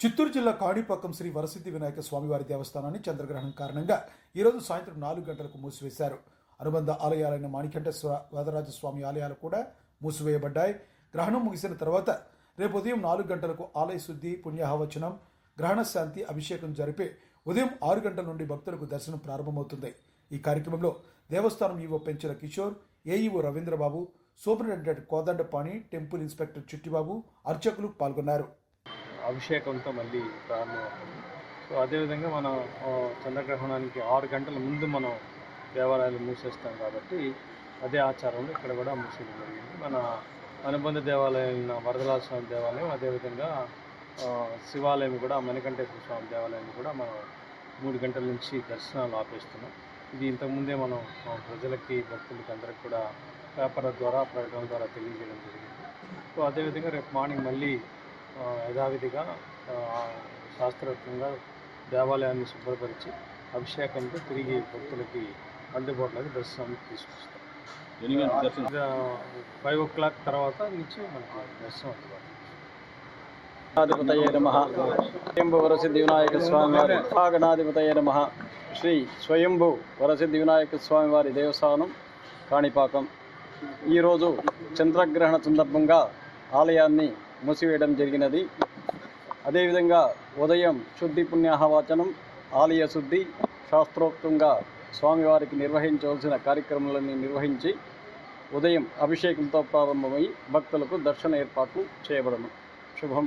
చిత్తూరు జిల్లా కాణిపాకం శ్రీ వరసిద్ధి వినాయక స్వామివారి దేవస్థానాన్ని చంద్రగ్రహణం కారణంగా ఈరోజు సాయంత్రం నాలుగు గంటలకు మూసివేశారు. అనుబంధ ఆలయాలైన మాణికంఠేశ్వర వేదరాజస్వామి ఆలయాలు కూడా మూసివేయబడ్డాయి. గ్రహణం ముగిసిన తర్వాత రేపు ఉదయం నాలుగు గంటలకు ఆలయ శుద్ధి పుణ్యాహవచనం గ్రహణ శాంతి అభిషేకం జరిపి ఉదయం ఆరు గంటల నుండి భక్తులకు దర్శనం ప్రారంభమవుతుంది. ఈ కార్యక్రమంలో దేవస్థానం ఈవో పెంచిన Kishore AEO Ravindrababu superintendent Kodandapani temple inspector Chittibabu అర్చకులు పాల్గొన్నారు. అభిషేకంతో మళ్ళీ ప్రారంభమవుతుంది సో అదేవిధంగా మనం చంద్రగ్రహణానికి ఆరు గంటల ముందు మనం దేవాలయాలు మూసేస్తాం కాబట్టి అదే ఆచారంలో ఇక్కడ కూడా మూసేయడం జరిగింది. మన అనుబంధ దేవాలయం వరదరాజ స్వామి దేవాలయం అదేవిధంగా శివాలయం కూడా మణికంఠేశ్వర స్వామి దేవాలయం కూడా మనం మూడు గంటల నుంచి దర్శనాలు ఆపేస్తున్నాం. ఇది ఇంతకుముందే మనం ప్రజలకి భక్తులకి అందరికి కూడా పేపర్ల ద్వారా ప్రకటన ద్వారా తెలియజేయడం జరిగింది. సో అదేవిధంగా రేపు మార్నింగ్ మళ్ళీ యథావిధిగా శాస్త్రోక్తంగా దేవాలయాన్ని శుభ్రపరిచి అభిషేకంతో తిరిగి భక్తులకి అందుబాటులోకి దర్శనానికి తీసుకొస్తాం. ఫైవ్ ఓ క్లాక్ తర్వాత నుంచి మనకి దర్శనం అందుబాటు గణాధిపతయే నమ. స్వయంభు వరసిద్ధి వినాయక స్వామి వారి గణాధిపతయే నమ. శ్రీ స్వయంభు వరసిద్ధి వినాయక స్వామి వారి దేవస్థానం కాణిపాకం. ఈరోజు చంద్రగ్రహణ సందర్భంగా ఆలయాన్ని మూసివేయడం జరిగినది. అదేవిధంగా ఉదయం శుద్ధి పుణ్యాహవాచనం ఆలయ శుద్ధి శాస్త్రోక్తంగా స్వామివారికి నిర్వహించవలసిన కార్యక్రమాలన్నీ నిర్వహించి ఉదయం అభిషేకంతో ప్రారంభమై భక్తులకు దర్శన ఏర్పాట్లు చేయబడను. శుభం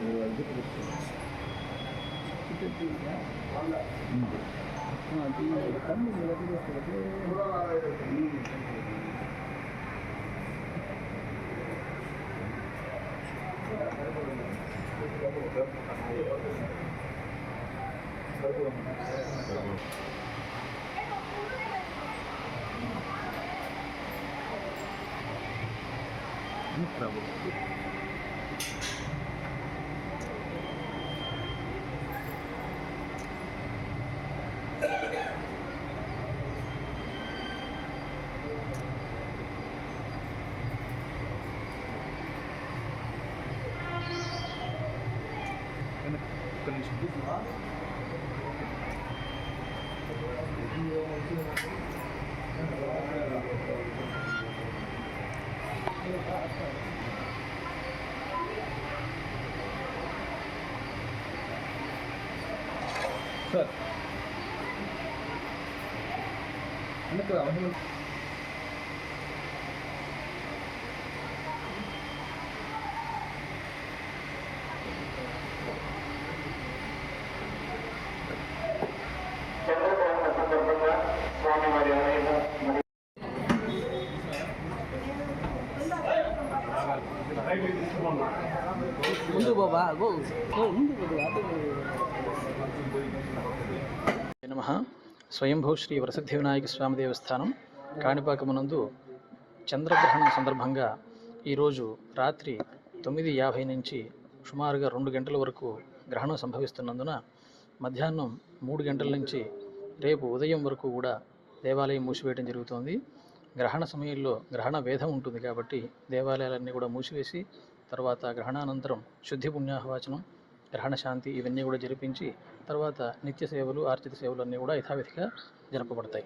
భూయాత్ తీసుకొని ఇప్పుడు Kunnen ze boeken aan? ముందు బాబా గో గో, ముందు బాబా అటు నమ. స్వయంభూ శ్రీ వరసిద్ధి వినాయక స్వామి దేవస్థానం కాణిపాకమునందు చంద్రగ్రహణం సందర్భంగా ఈరోజు రాత్రి తొమ్మిది యాభై నుంచి సుమారుగా రెండు గంటల వరకు గ్రహణం సంభవిస్తున్నందున మధ్యాహ్నం మూడు గంటల నుంచి రేపు ఉదయం వరకు కూడా దేవాలయం మూసివేయడం జరుగుతోంది. గ్రహణ సమయంలో గ్రహణ వేదం ఉంటుంది కాబట్టి దేవాలయాలన్నీ కూడా మూసివేసి తర్వాత గ్రహణానంతరం శుద్ధి పుణ్యాహవాచనం గ్రహణ శాంతి ఇవన్నీ కూడా జరిపించి తర్వాత నిత్య సేవలు ఆర్జిత సేవలు అన్నీ కూడా యథావిధిగా జరపబడతాయి.